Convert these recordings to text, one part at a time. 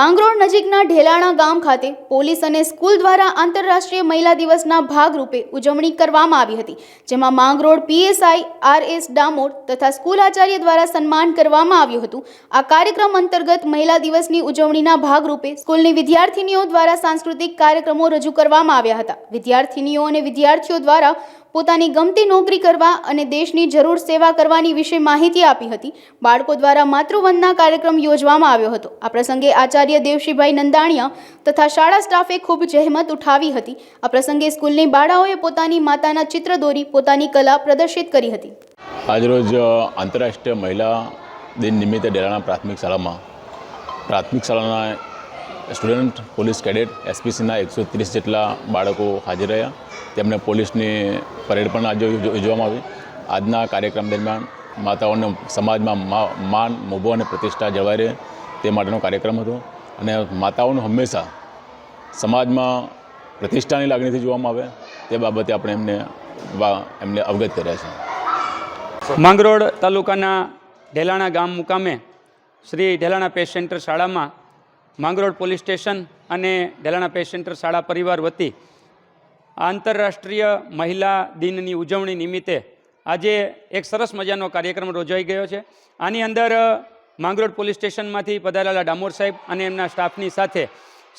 માંગરોળ નજીકના ઢેલાણા ગામ ખાતે પોલીસ અને સ્કૂલ દ્વારા આંતરરાષ્ટ્રીય મહિલા દિવસના ભાગરૂપે ઉજવણી કરવામાં આવી હતી, જેમાં Mangrol PSI R S Damor તથા સ્કૂલ આચાર્ય દ્વારા સન્માન કરવામાં આવ્યું હતું. આ કાર્યક્રમ અંતર્ગત મહિલા દિવસની ઉજવણીના ભાગરૂપે સ્કૂલની વિદ્યાર્થિનીઓ દ્વારા સાંસ્કૃતિક કાર્યક્રમો રજૂ કરવામાં આવ્યા હતા. વિદ્યાર્થિનીઓ અને વિદ્યાર્થીઓ દ્વારા પોતાની ગમતી નોકરી કરવા અને દેશની જરૂર સેવા કરવાની વિશે માહિતી આપી હતી. બાળકો દ્વારા માતૃવંદના કાર્યક્રમ યોજવામાં આવ્યો હતો. આ પ્રસંગે આચાર્ય દેવશીભાઈ નંદાણીયા તથા શાળા સ્ટાફે ખૂબ જહેમત ઉઠાવી હતી. આ પ્રસંગે સ્કૂલની બાળાઓએ પોતાની માતાના ચિત્ર દોરી પોતાની કલા પ્રદર્શિત કરી હતી. આજરોજ આંતરરાષ્ટ્રીય મહિલા દિન નિમિત્તે ડેરાણા પ્રાથમિક શાળામાં. પ્રાથમિક શાળાના સ્ટુડન્ટ, પોલીસ કેડેટ એસપીસીના એકસો ત્રીસ જેટલા બાળકો હાજર રહ્યા. તેમને પોલીસની પરેડ પણ આજે યોજવામાં આવી. આજના કાર્યક્રમ દરમિયાન માતાઓને સમાજમાં માન, મોભો અને પ્રતિષ્ઠા જળવાઈ રહે તે માટેનો કાર્યક્રમ હતો. અને માતાઓનું હંમેશા સમાજમાં પ્રતિષ્ઠાની લાગણીથી જોવામાં આવે તે બાબતે આપણે એમને એમને અવગત કર્યા છે. માંગરોળ તાલુકાના ઢેલાણા ગામ મુકામે શ્રી ઢેલાણા પેશ સેન્ટર શાળામાં માંગરોળ પોલીસ સ્ટેશન અને ઢેલાણા સેન્ટર શાળા પરિવાર વતી આંતરરાષ્ટ્રીય મહિલા દિનની ઉજવણી નિમિત્તે આજે એક સરસ મજાનો કાર્યક્રમ યોજાઈ ગયો છે. આની અંદર માંગરોળ પોલીસ સ્ટેશનમાંથી પધારેલા ડામોર સાહેબ અને એમના સ્ટાફની સાથે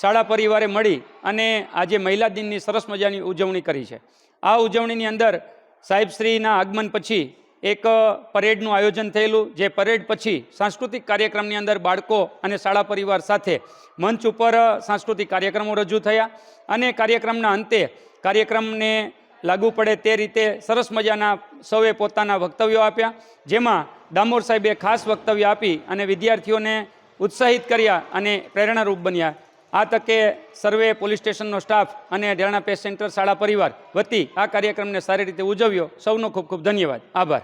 શાળા પરિવારે મળી અને આજે મહિલા દિનની સરસ મજાની ઉજવણી કરી છે. આ ઉજવણીની અંદર સાહેબશ્રીના આગમન પછી એક પરેડનું આયોજન થયેલું, જે પરેડ પછી સાંસ્કૃતિક કાર્યક્રમની અંદર બાળકો અને શાળા પરિવાર સાથે મંચ ઉપર સાંસ્કૃતિક કાર્યક્રમો રજૂ થયા. અને કાર્યક્રમના અંતે કાર્યક્રમને લાગુ પડે તે રીતે સરસ મજાના સૌએ પોતાના વક્તવ્યો આપ્યા, જેમાં ડામોર સાહેબે ખાસ વક્તવ્ય આપી અને વિદ્યાર્થીઓને ઉત્સાહિત કર્યા અને પ્રેરણારૂપ બન્યા. આ તકે સર્વે પોલીસ સ્ટેશનનો સ્ટાફ અને ડેરણા પેસ સેન્ટર શાળા પરિવાર વતી આ કાર્યક્રમને સારી રીતે ઉજવ્યો. સૌનો ખૂબ ખૂબ ધન્યવાદ. આભાર.